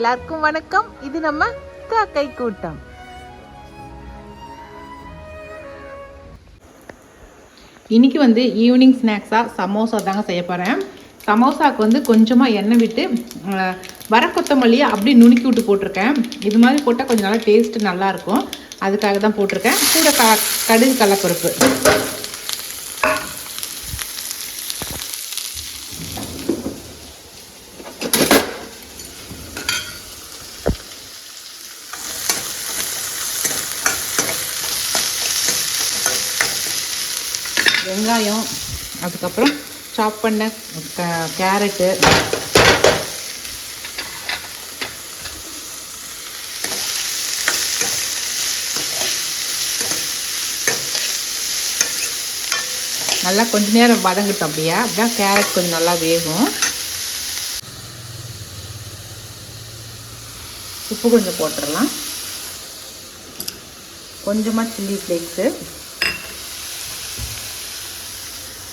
எல்லாருக்கும் வணக்கம். இது நம்ம காக்கை கூட்டம். இன்னைக்கு வந்து ஈவினிங் ஸ்நாக்ஸாக சமோசா தாங்க செய்ய போகிறேன் சமோசாவுக்கு வந்து கொஞ்சமாக எண்ணெய் விட்டு வர கொத்தமல்லியை அப்படியே நுணுக்கி விட்டு போட்டிருக்கேன். இது மாதிரி போட்டால் கொஞ்சம் நல்லா டேஸ்ட்டு நல்லாயிருக்கும் அதுக்காக தான் போட்டிருக்கேன். கூட க கடுகு கடலப்பருப்பு வெங்காயம் அதுக்கப்புறம் சாப் பண்ண கேரட்டு நல்லா கொஞ்ச நேரம் வதங்கட்டும் அப்படியே. அப்படிதான் கேரட் கொஞ்சம் நல்லா வேகும். உப்பு கொஞ்சம் போட்டுடலாம். கொஞ்சமாக சில்லி ஃப்ளேக்ஸு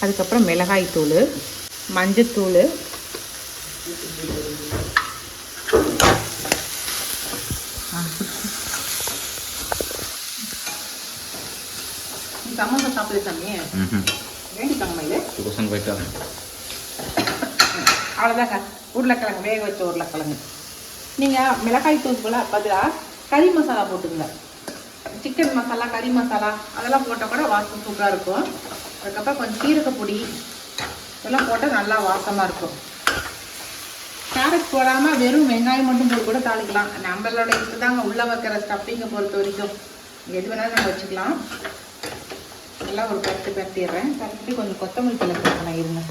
அதுக்கப்புறம் மிளகாய் தூள் மஞ்சத்தூள் சமோசா சாப்பிடு சாமி. அவ்வளோதாங்க உருளைக்கிழங்கு வேக வச்ச உருளைக்கிழங்கு. நீங்கள் மிளகாய் தூள் போல பதிலாக கறி மசாலா போட்டுங்க சிக்கன் மசாலா கறி மசாலா அதெல்லாம் போட்டால் கூட வாசம் சூப்பராக இருக்கும். அதுக்கப்புறம் கொஞ்சம் சீரகப்பொடி இதெல்லாம் போட்டால் நல்லா வாசமாக இருக்கும். கேரட் போடாமல் வெறும் வெங்காயம் மட்டும் போட்டு கூட தாளிக்கலாம். நம்மளோட இது தாங்க உள்ளே வைக்கிற ஸ்டஃப்பிங்கை பொறுத்த வரைக்கும். எது வேணாலும் நம்ம வச்சுக்கலாம். நல்லா ஒரு பத்து பரட்டிடுறேன் பரட்டி கொஞ்சம் கொத்தமல்லி தலை போட்டலாம் இருங்க.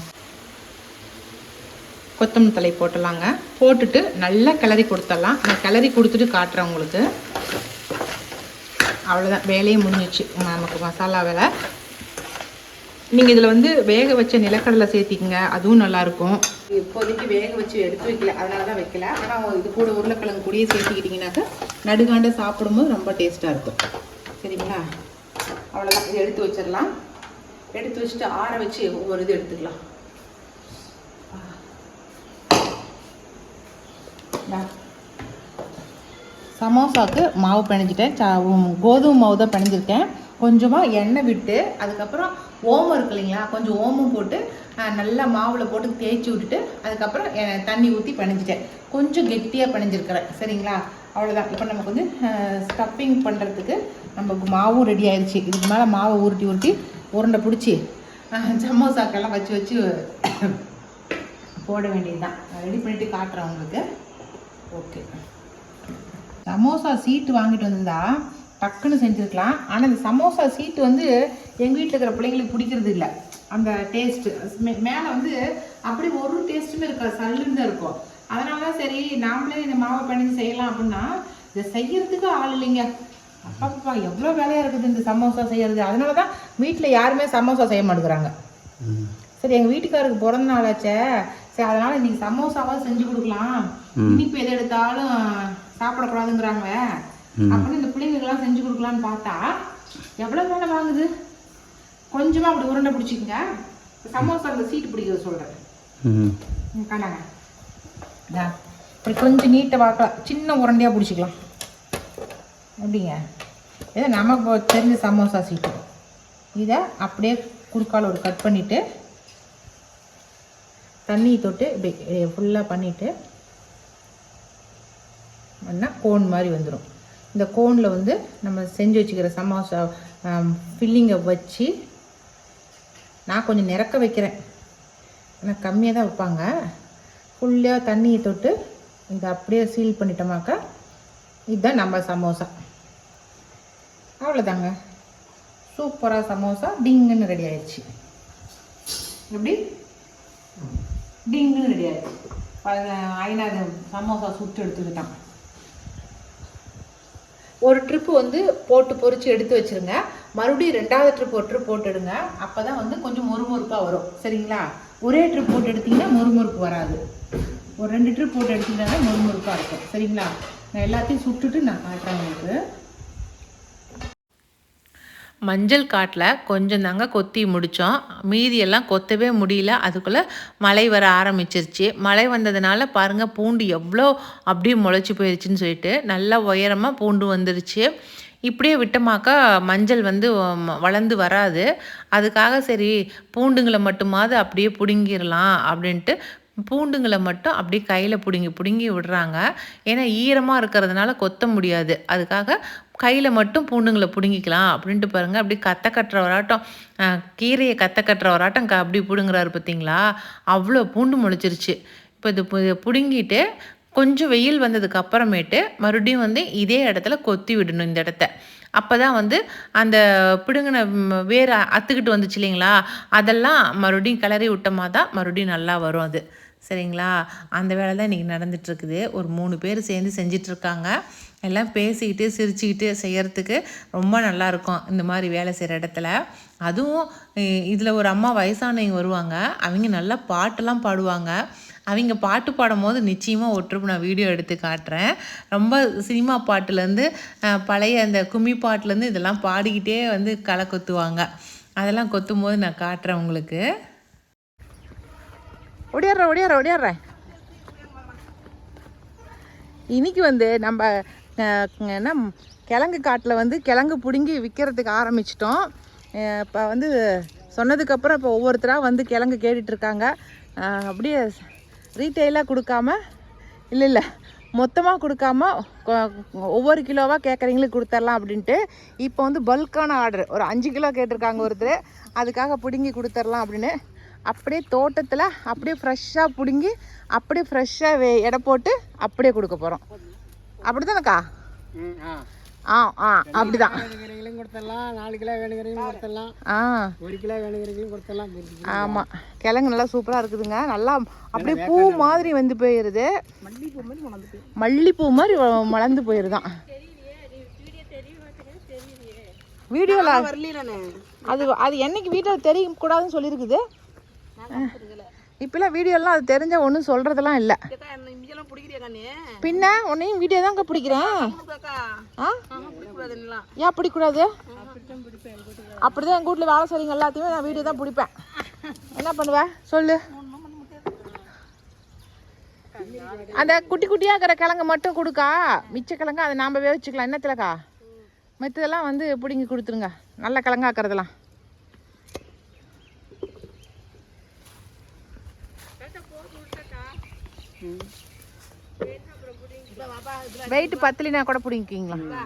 கொத்தமல்லி தலை போட்டுடலாங்க போட்டுட்டு நல்லா கிளறி கொடுத்துடலாம். நான் கிளறி கொடுத்துட்டு காட்டுறேன் உங்களுக்கு. அவ்வளோதான் வேலையே முடிஞ்சிச்சு நமக்கு மசாலா வேலை. நீங்கள் இதில் வந்து வேக வச்ச நிலக்கடலை சேர்த்திக்கங்க அதுவும் நல்லாயிருக்கும். இப்போதைக்கு வேக வச்சு எடுத்து வைக்கல அதனால தான் வைக்கல. ஆனால் இது கூட உருளைக்கிழங்கு கூடயே சேர்த்துக்கிட்டிங்கனாக்கா நடுகாண்ட சாப்பிடும்போது ரொம்ப டேஸ்ட்டாக இருக்கும். சரிங்களா? அவ்வளோதான் இது எடுத்து வச்சிடலாம். எடுத்து வச்சுட்டு ஆற வச்சு ஒவ்வொரு இது எடுத்துக்கலாம். சமோசாவுக்கு மாவு பிணைஞ்சிட்டேன். சா- கோதுமை மாவு தான் பிணைஞ்சிருக்கேன். கொஞ்சமாக எண்ணெய் விட்டு அதுக்கப்புறம் ஓமம் இருக்கு இல்லைங்களா? கொஞ்சம் ஓமம் போட்டு நல்லா மாவில் போட்டு தேய்ச்சி விட்டுட்டு அதுக்கப்புறம் தண்ணி ஊற்றி பிணைஞ்சிட்டேன். கொஞ்சம் கெட்டியாக பிணைஞ்சிருக்கிறேன். சரிங்களா? அவ்வளோதான் இப்போ நமக்கு வந்து ஸ்டஃப்பிங் பண்ணுறதுக்கு நமக்கு மாவும் ரெடி ஆயிடுச்சு இதுக்கு மேலே மாவை உருட்டி உருட்டி உருண்டை பிடிச்சி சமோசாக்கெல்லாம் வச்சு வச்சு போட வேண்டியது தான் ரெடி பண்ணிவிட்டு காட்டுறேன் உங்களுக்கு. ஓகே சமோசா சீட்டு வாங்கிட்டு வந்திருந்தா டக்குன்னு செஞ்சுருக்கலாம். ஆனால் இந்த சமோசா சீட்டு வந்து எங்கள் வீட்டில் இருக்கிற பிள்ளைங்களுக்கு பிடிக்கிறது இல்லை. அந்த டேஸ்ட்டு மேலே வந்து அப்படி ஒரு டேஸ்ட்டுமே இருக்காது. சல்லுன்னு தான் இருக்கும். அதனால தான் சரி நாமளே இந்த மாவை பிணைஞ்சு செய்யலாம் அப்படின்னா இதை செய்யறதுக்கு ஆள் இல்லைங்க. அப்பப்பா எவ்வளோ வேலையாக இருக்குது இந்த சமோசா செய்யறது. அதனால தான் வீட்டில் யாருமே சமோசா செய்ய மாட்டேங்கிறாங்க. சரி எங்கள் வீட்டுக்காருக்கு பிறந்த நாளாச்சே. சரி அதனால இன்னைக்கு சமோசாவாக செஞ்சு கொடுக்கலாம். இனிப்பு எது எடுத்தாலும் சாப்பிடக்கூடாதுங்கிறாங்க அப்படின்னு இந்த பிள்ளைங்களுக்கெல்லாம் செஞ்சு கொடுக்கலான்னு பார்த்தா எவ்வளோ வேலை வாங்குது? கொஞ்சமாக அப்படி உருண்டை பிடிச்சிக்கங்க. சமோசா அந்த சீட்டு பிடிக்கிறது சொல்கிறேன் காணாங்க. இப்படி கொஞ்சம் நீட்டை பார்க்கலாம். சின்ன உருண்டையாக பிடிச்சிக்கலாம். அப்படிங்க ஏதோ நமக்கு தெரிஞ்ச சமோசா சீட்டு இதை அப்படியே குறுக்கால ஒரு கட் பண்ணிவிட்டு தண்ணி தொட்டு இப்படி ஃபுல்லாக பண்ணிவிட்டு பண்ணால் கோன் மாதிரி வந்துடும் இந்த கோனில் வந்து நம்ம செஞ்சு வச்சுக்கிற சமோசா ஃபில்லிங்கை வச்சு நான் கொஞ்சம் நிறக்க வைக்கிறேன். ஆனால் கம்மியாக தான் வைப்பாங்க. ஃபுல்லாக தண்ணியை தொட்டு இதை அப்படியே சீல் பண்ணிட்டோமாக்கா இதுதான் நம்ம சமோசா. அவ்வளோதாங்க சூப்பராக சமோசா டிங்குன்னு ரெடி ஆயிடுச்சு. எப்படி? டிங்குன்னு ரெடி ஆயிடுச்சு. பாருங்க சமோசா சுட்டு எடுத்துக்கிட்டான். ஒரு ட்ரிப்பு வந்து போட்டு பொறிச்சு எடுத்து வச்சிருங்க. மறுபடியும் ரெண்டாவது ட்ரிப் ஒரு ட்ரிப் போட்டுடுங்க. அப்போ தான் வந்து கொஞ்சம் மொறுமொறுப்பாக வரும். சரிங்களா? ஒரே ட்ரிப் போட்டு எடுத்தீங்கன்னா மொறுமொறுப்பு வராது. ஒரு ரெண்டு ட்ரிப் போட்டு எடுத்தீங்கன்னா தான் மொறுமொறுப்பாக இருக்கும். சரிங்களா? நான் எல்லாத்தையும் சுட்டுட்டு நான் காட்டுறேன் உங்களுக்கு. மஞ்சள் காட்டில் கொஞ்சம் தாங்க கொத்தி முடித்தோம் மீதியெல்லாம் கொத்தவே முடியல. அதுக்குள்ளே மழை வர ஆரம்பிச்சிருச்சு. மழை வந்ததுனால பாருங்கள் பூண்டு எவ்வளோ அப்படியே முளைச்சி போயிடுச்சுன்னு சொல்லிட்டு நல்லா உயரமாக பூண்டு வந்துருச்சு. இப்படியே விட்டமாக்கா மஞ்சள் வந்து வளர்ந்து வராது. அதுக்காக சரி பூண்டுங்களை மட்டுமாவது அப்படியே பிடுங்கிடலாம் அப்படின்ட்டு பூண்டுங்களை மட்டும் அப்படியே கையில் பிடுங்கி பிடுங்கி விடுறாங்க. ஏன்னா ஈரமாக இருக்கிறதுனால கொத்த முடியாது. அதுக்காக கையில் மட்டும் பூண்டுங்களை பிடுங்கிக்கலாம் அப்படின்ட்டு பாருங்கள் அப்படி கத்த கட்டுற வராட்டம். கீரையை கத்த கட்டுற வராட்டம் க அப்படி பிடுங்குறாரு பார்த்தீங்களா அவ்வளோ பூண்டு முளைச்சிருச்சு. இப்போ இது பிடுங்கிட்டு கொஞ்சம் வெயில் வந்ததுக்கு அப்புறமேட்டு மறுபடியும் வந்து இதே இடத்துல கொத்தி விடணும் இந்த இடத்த. அப்போ தான் வந்து அந்த பிடுங்கின வேறு அத்துக்கிட்டு வந்துச்சு இல்லைங்களா? அதெல்லாம் மறுபடியும் கிளறி விட்டோமா தான் மறுபடியும் நல்லா வரும் அது. சரிங்களா? அந்த வேலை தான் இன்றைக்கி நடந்துகிட்ருக்குது ஒரு மூணு பேர் சேர்ந்து செஞ்சிட்ருக்காங்க எல்லாம் பேசிக்கிட்டு சிரிச்சுக்கிட்டு செய்கிறதுக்கு ரொம்ப நல்லா இருக்கும் இந்த மாதிரி வேலை செய்கிற இடத்துல. அதுவும் இதில் ஒரு அம்மா வயசானவங்க வருவாங்க. அவங்க நல்லா பாட்டெல்லாம் பாடுவாங்க. அவங்க பாட்டு பாடும்போது நிச்சயமாக ஒற்றுப்பு நான் வீடியோ எடுத்து காட்டுறேன். ரொம்ப சினிமா பாட்டுலேருந்து பழைய அந்த கும்மி பாட்டுலேருந்து இதெல்லாம் பாடிக்கிட்டே வந்து களை கொத்துவாங்க. அதெல்லாம் கொத்தும் போது நான் காட்டுறேன் உங்களுக்கு. ஒடியாடுறேன் ஒடியாடுறேன் ஒடியாடுறேன் இன்றைக்கி வந்து நம்ம என்ன கிழங்கு காட்டில் வந்து கிழங்கு பிடுங்கி விற்கிறதுக்கு ஆரம்பிச்சிட்டோம். இப்போ வந்து சொன்னதுக்கப்புறம் இப்போ ஒவ்வொருத்தராக வந்து கிழங்கு கேட்டுட்ருக்காங்க அப்படியே ரீட்டெயிலாக கொடுக்காம இல்லை இல்லை மொத்தமாக கொடுக்காம ஒவ்வொரு கிலோவாக கேட்குறீங்களுக்கு கொடுத்துர்லாம் அப்படின்ட்டு இப்போ வந்து பல்கான ஆர்டர் ஒரு அஞ்சு கிலோ கேட்டிருக்காங்க ஒருத்தர் அதுக்காக பிடுங்கி கொடுத்துர்லாம் அப்படின்னு அப்படியே தோட்டத்தில் அப்படியே ஃப்ரெஷ்ஷாக பிடுங்கி அப்படியே ஃப்ரெஷ்ஷாக வே எடை போட்டு அப்படியே கொடுக்க போகிறோம் அப்படி தானேக்கா ஆ ஆ அப்படிதான். வேணுங்கிறவங்களும் கொடுத்துடலாம் நாலு கிலோ வேணுங்கிறவங்களும் கொடுத்துடலாம். ஆ. ஒரு கிலோ வேணுங்கிறவங்களும் கொடுத்துடலாம். ஆமாம் கிழங்கு நல்லா சூப்பராக இருக்குதுங்க. நல்லா அப்படியே பூ மாதிரி வந்து போயிடுது மல்லிகைப்பூ மாதிரி மணந்துட்டு மல்லிப்பூ மாதிரி மலர்ந்து போயிருதான். வீடியோவில் அது அது என்னைக்கு வீடியோவில் தெரியக்கூடாதுன்னு சொல்லியிருக்குது. இப்போலாம் வீடியோலாம் அது தெரிஞ்ச ஒன்றும் சொல்கிறதெல்லாம் இல்லை. பின்ன உன்னையும் வீடியோ தாங்க பிடிக்கிறேன். ஆ? பிடிக்கூடாதுலாம் ஏன் பிடிக்கூடாது? அப்படிதான் எங்கள் வீட்டில் வேலை செய்றீங்க எல்லாத்தையுமே நான் வீடியோ தான் பிடிப்பேன். என்ன பண்ணுவேன் சொல்லு. அந்த குட்டி குட்டியாக இருக்கிற கிழங்கு மட்டும் கொடுக்கா. மிச்ச கிழங்கு அதை நாம் வேவிச்சுக்கலாம் என்னத்துலக்கா மற்றதெல்லாம் வந்து பிடுங்கி கொடுத்துருங்க. நல்ல கிழங்காக்கிறதெல்லாம் வெயிட் பத்துலினா கூட பிடிங்கிக்கிங்களா?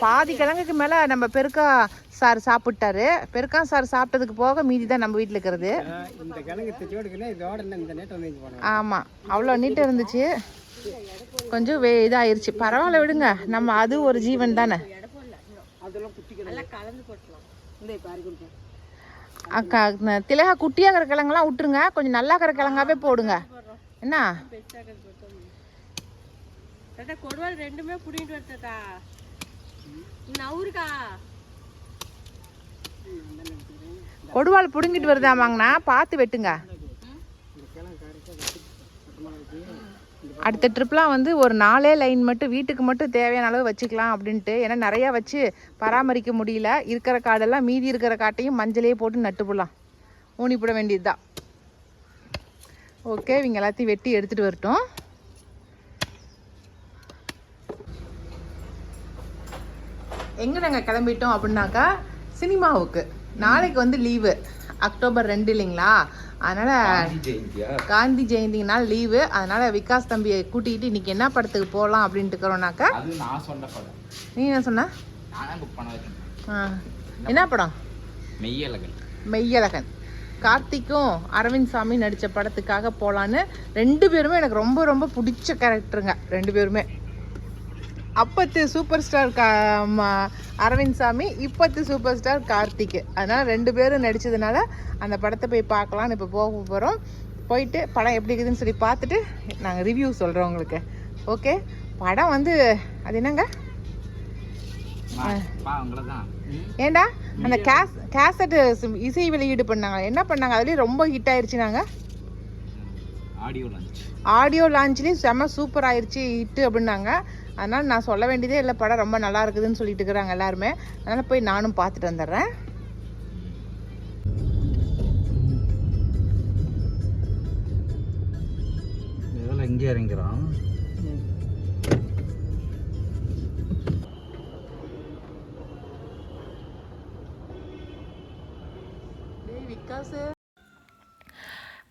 பாதி கிழங்குக்கு மேலே நம்ம பெருக்கா சார் சாப்பிட்டாரு. பெருக்கா சார் சாப்பிட்டதுக்கு போக மீதி தான் நம்ம வீட்டில் இருக்கிறது. ஆமாம் அவ்வளோ நீட்டாக இருந்துச்சு. கொஞ்சம் வே இதாயிருச்சு. பரவாயில்ல விடுங்க. நம்ம அது ஒரு ஜீவன் தானே. அக்கா ந- திலகா குட்டியாகிற கிழங்கெல்லாம் விட்டுருங்க. கொஞ்சம் நல்லா இருக்கிற கிழங்காவே போடுங்க. என்ன? கொடுவாள் ரெண்டுமே புடிங்கிட்டு வரட்டா நவுருக்கா கொடுவாள் பிடுங்கிட்டு வருதாமாங்கண்ணா பார்த்து வெட்டுங்க. அடுத்த ட்ரிப்லாம் வந்து ஒரு நாலே லைன் மட்டும் வீட்டுக்கு மட்டும் தேவையான அளவு வச்சுக்கலாம் அப்படின்ட்டு. ஏன்னா நிறையா வச்சு பராமரிக்க முடியல. இருக்கிற காடெல்லாம் மீதி இருக்கிற காட்டையும் மஞ்சளையே போட்டு நட்டுப்புடலாம். ஊனி போட வேண்டியதுதான். ஓகே இவங்க எல்லாத்தையும் வெட்டி எடுத்துகிட்டு வரட்டும். எங்கே நாங்கள் கிளம்பிட்டோம் அப்படின்னாக்கா சினிமாவுக்கு. நாளைக்கு வந்து லீவு. அக்டோபர் ரெண்டு இல்லைங்களா? அதனால் காந்தி ஜெயந்தினால லீவு. அதனால் விகாஸ் தம்பியை கூட்டிகிட்டு இன்றைக்கி என்ன படத்துக்கு போகலாம் அப்படின்ட்டு இருக்கிறோம்னாக்கா அது நான் சொன்ன படம். நீ என்ன சொன்ன? நானே புக் பண்ண வைக்கணும். ஆ, என்ன படம்? மெய்யழகன். மெய்யழகன். கார்த்திக்கும் அரவிந்த் சாமி நடித்த படத்துக்காக போகலான்னு ரெண்டு பேருமே எனக்கு ரொம்ப ரொம்ப பிடிச்ச கேரக்டருங்க ரெண்டு பேருமே. அப்பத்து சூப்பர் ஸ்டார் கா அரவிந்த் சாமி இப்பத்து சூப்பர் ஸ்டார் கார்த்திக் அதனால் ரெண்டு பேரும் நடித்ததுனால அந்த படத்தை போய் பார்க்கலான்னு இப்போ போக போகிறோம் போயிட்டு படம் எப்படி இருக்குதுன்னு சொல்லி பார்த்துட்டு நாங்கள் ரிவ்யூ சொல்கிறோம் உங்களுக்கு. ஓகே படம் வந்து அது என்னங்க? ஏண்டா? அந்த கேஸ் கேசட் இசை வெளியீடு பண்ணாங்க. என்ன பண்ணாங்க? அதுலேயும் ரொம்ப ஹிட் ஆயிடுச்சு நாங்கள் ஆடியோ லான்ச் ஆடியோ லான்ச்லேயும் செம சூப்பர் ஆயிடுச்சு ஹிட்டு அப்படின்னாங்க. அதனால் நான் சொல்ல வேண்டியதே இல்லை படம் ரொம்ப நல்லா இருக்குதுன்னு சொல்லிட்டு இருக்கிறாங்க எல்லாருமே. அதனால் போய் நானும் பார்த்துட்டு வந்துடுறேன். இங்கே இறங்கிறான்?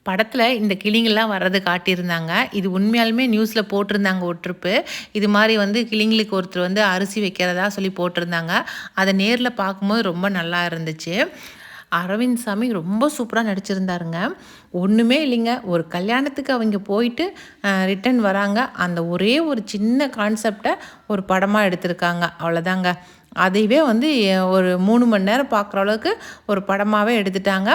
படத்தில் இந்த கிளிங்கெல்லாம் வர்றது காட்டியிருந்தாங்க. இது உண்மையாலுமே நியூஸில் போட்டிருந்தாங்க ஒரு ட்ரிப்பு. இது மாதிரி வந்து கிளிங்களுக்கு ஒருத்தர் வந்து அரிசி வைக்கிறதா சொல்லி போட்டிருந்தாங்க. அதை நேரில் பார்க்கும்போது ரொம்ப நல்லா இருந்துச்சு. அரவிந்த் சாமி ரொம்ப சூப்பராக நடிச்சிருந்தாருங்க. ஒன்றுமே இல்லைங்க. ஒரு கல்யாணத்துக்கு அவங்க போயிட்டு ரிட்டன் வராங்க. அந்த ஒரே ஒரு சின்ன கான்செப்டை ஒரு படமாக எடுத்திருக்காங்க. அவ்வளோதாங்க அதையவே வந்து ஒரு மூணு மணி நேரம் பார்க்குற அளவுக்கு ஒரு படமாகவே எடுத்துட்டாங்க.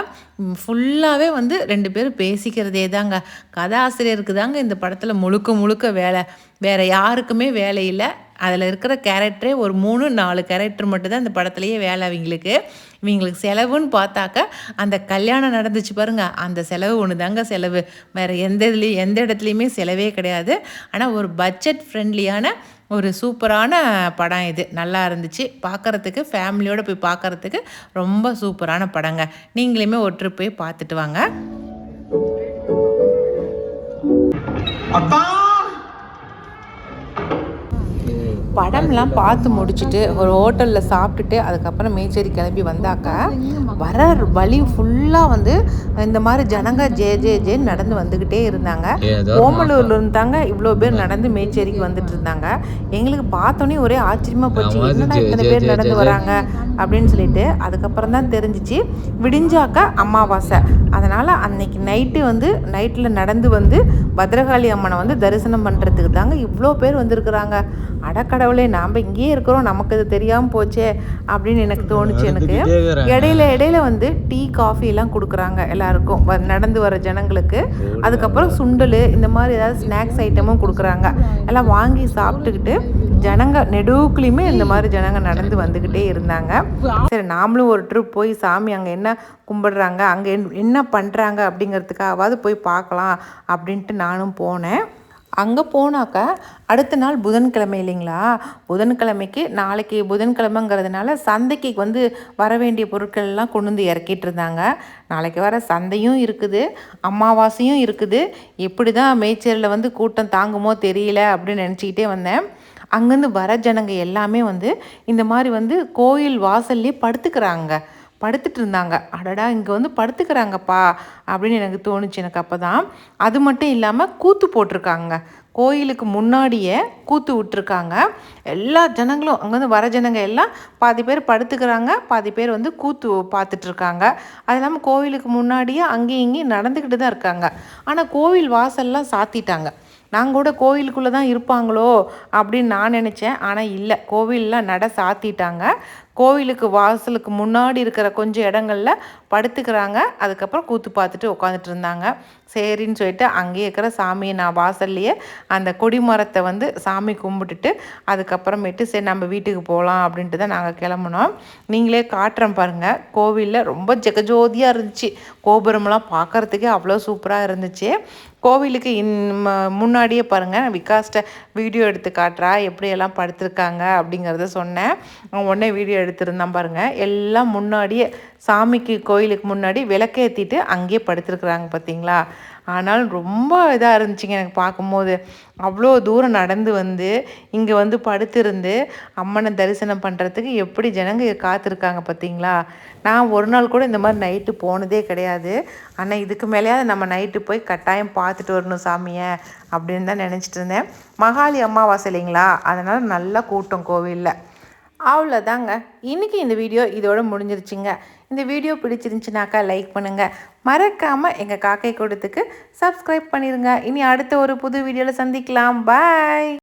ஃபுல்லாகவே வந்து ரெண்டு பேரும் பேசிக்கிறதே தாங்க. கதாசிரியருக்கு தாங்க இந்த படத்தில் முழுக்க முழுக்க வேலை. வேறு யாருக்குமே வேலை இல்லை. அதில் இருக்கிற கேரக்டரே ஒரு மூணு நாலு கேரக்டர் மட்டும்தான் இந்த படத்துலையே வேலை அவங்களுக்கு. இவங்களுக்கு செலவுன்னு பார்த்தாக்க அந்த கல்யாணம் நடந்துச்சு பாருங்க. அந்த செலவு ஒன்று தாங்க செலவு. வேறு எந்த இதுலேயும் எந்த இடத்துலையுமே செலவே கிடையாது. ஆனால் ஒரு பட்ஜெட் ஃப்ரெண்ட்லியான ஒரு சூப்பரான படம் இது. நல்லா இருந்துச்சு. பார்க்கறதுக்கு ஃபேமிலியோடு போய் பார்க்கறதுக்கு ரொம்ப சூப்பரான படங்க. நீங்களுமே ஒரு ட்ரிப் போய் பார்த்துட்டு வாங்க. அப்பா! படம்லாம் பார்த்து முடிச்சுட்டு ஒரு ஹோட்டலில் சாப்பிட்டுட்டு அதுக்கப்புறம் மேச்சேரி கிளம்பி வந்தாக்கா வர வழி ஃபுல்லாக வந்து இந்த மாதிரி ஜனங்க ஜே ஜே ஜேன்னு நடந்து வந்துக்கிட்டே இருந்தாங்க. ஓமலூர்ல இருந்தாங்க. இவ்வளோ பேர் நடந்து மேச்சேரிக்கு வந்துட்டு இருந்தாங்க. எங்களுக்கு பார்த்தோன்னே ஒரே ஆச்சரியமா போச்சு. என்னடா இத்தனை பேர் நடந்து வராங்க அப்படின்னு சொல்லிட்டு அதுக்கப்புறம் தான் தெரிஞ்சிச்சு. விடிஞ்சாக்கா அமாவாசை. அதனால் அன்னைக்கு நைட்டு வந்து நைட்டில் நடந்து வந்து பத்ரகாளி அம்மனை வந்து தரிசனம் பண்ணுறதுக்கு தாங்க இவ்வளோ பேர் வந்திருக்கிறாங்க. அடக்கடவுளே நாம் இங்கேயே இருக்கிறோம் நமக்கு இது தெரியாமல் போச்சே அப்படின்னு எனக்கு தோணுச்சு எனக்கு. இடையில இடையில வந்து டீ காஃபி எல்லாம் கொடுக்குறாங்க எல்லாருக்கும். நடந்து வர ஜனங்களுக்கு. அதுக்கப்புறம் சுண்டல் இந்த மாதிரி ஏதாவது ஸ்நாக்ஸ் ஐட்டமும் கொடுக்குறாங்க. எல்லாம் வாங்கி சாப்பிட்டுக்கிட்டு ஜனங்க நெடுவுக்குலையுமே இந்த மாதிரி ஜனங்க நடந்து வந்துக்கிட்டே இருந்தாங்க. சரி நாமளும் ஒரு ட்ரிப் போய் சாமி அங்கே என்ன கும்பிடுறாங்க அங்கே என்ன பண்ணுறாங்க அப்படிங்கிறதுக்காகவாது போய் பார்க்கலாம் அப்படின்ட்டு நானும் போனேன். அங்கே போனாக்கா அடுத்த நாள் புதன்கிழமை இல்லைங்களா? புதன்கிழமைக்கு நாளைக்கு புதன்கிழமைங்கிறதுனால சந்தைக்கு வந்து வர வேண்டிய பொருட்கள்லாம் கொண்டு வந்து இறக்கிட்டு இருந்தாங்க. நாளைக்கு வர சந்தையும் இருக்குது அமாவாசையும் இருக்குது. எப்படி தான் மேய்ச்சலில் வந்து கூட்டம் தாங்குமோ தெரியல அப்படின்னு நினச்சிக்கிட்டே வந்தேன். அங்கேருந்து வர ஜனங்க எல்லாமே வந்து இந்த மாதிரி வந்து கோயில் வாசல்லே படுத்துக்கிறாங்க. படுத்துட்டு இருந்தாங்க அடடா இங்கே வந்து படுத்துக்கிறாங்கப்பா அப்படின்னு எனக்கு தோணுச்சு. எனக்கு அப்போ தான் அது மட்டும் இல்லாமல் கூத்து போட்டிருக்காங்க. கோயிலுக்கு முன்னாடியே கூத்து விட்டுருக்காங்க. எல்லா ஜனங்களும் அங்கேருந்து வர ஜனங்க எல்லாம் பாதி பேர் படுத்துக்கிறாங்க பாதி பேர் வந்து கூத்து பார்த்துட்ருக்காங்க அது இல்லாமல் கோவிலுக்கு முன்னாடியே அங்கேயும் இங்கேயும் நடந்துக்கிட்டு தான் இருக்காங்க. ஆனால் கோவில் வாசல்லாம் சாத்திட்டாங்க. நாங்கள் கூட கோவிலுக்குள்ளே தான் இருப்பாங்களோ அப்படின்னு நான் நினச்சேன். ஆனால் இல்லை. கோவிலெலாம் நட சாத்திட்டாங்க. கோவிலுக்கு வாசலுக்கு முன்னாடி இருக்கிற கொஞ்சம் இடங்கள்ல படுத்துக்கிறாங்க. அதுக்கப்புறம் கூத்து பார்த்துட்டு உட்காந்துட்டு இருந்தாங்க. சரின்னு சொல்லிட்டு அங்கேயே இருக்கிற சாமியை நான் வாசல்லையே அந்த கொடிமரத்தை வந்து சாமி கும்பிட்டுட்டு அதுக்கப்புறமேட்டு சரி நம்ம வீட்டுக்கு போகலாம் அப்படின்ட்டு தான் நாங்கள் கிளம்புனோம். நீங்களே காட்டுறேன் பாருங்கள் கோவிலில் ரொம்ப ஜெகஜோதியாக இருந்துச்சு. கோபுரம்லாம் பார்க்கறதுக்கே அவ்வளோ சூப்பராக இருந்துச்சு. கோவிலுக்கு இன் ம- முன்னாடியே பாருங்கள் விகாஸ்ட்டை வீடியோ எடுத்து காட்டுறா. எப்படியெல்லாம் படுத்திருக்காங்க அப்படிங்கிறத சொன்னேன். உடனே வீடியோ எடுத்திருந்தான் பாருங்கள் எல்லாம் முன்னாடியே சாமிக்கு கோயிலுக்கு முன்னாடி விளக்கேற்றிட்டு அங்கேயே படுத்துருக்குறாங்க பார்த்தீங்களா ஆனால் ரொம்ப இதாக இருந்துச்சுங்க எனக்கு பார்க்கும்போது. அவ்வளோ தூரம் நடந்து வந்து இங்கே வந்து படுத்திருந்து அம்மனை தரிசனம் பண்ணுறதுக்கு எப்படி ஜனங்க காத்திருக்காங்க பார்த்தீங்களா நான் ஒரு நாள் கூட இந்த மாதிரி நைட்டு போனதே கிடையாது. ஆனால் இதுக்கு மேலேயாவது நம்ம நைட்டு போய் கட்டாயம் பார்த்துட்டு வரணும் சாமியை அப்படின்னு தான் நினச்சிட்டு இருந்தேன். மகாலி அம்மாவாசை இல்லைங்களா? அதனால் நல்லா கூட்டம் கோவிலில். அவ்வளோதாங்க இன்றைக்கி இந்த வீடியோ இதோட முடிஞ்சிருச்சுங்க. இந்த வீடியோ பிடிச்சிருந்துச்சுனாக்கா லைக் பண்ணுங்கள் மறக்காமல் எங்கள் காக்கை கூடத்துக்கு சப்ஸ்கிரைப் பண்ணிடுங்க இனி அடுத்த ஒரு புது வீடியோவில் சந்திக்கலாம். பாய்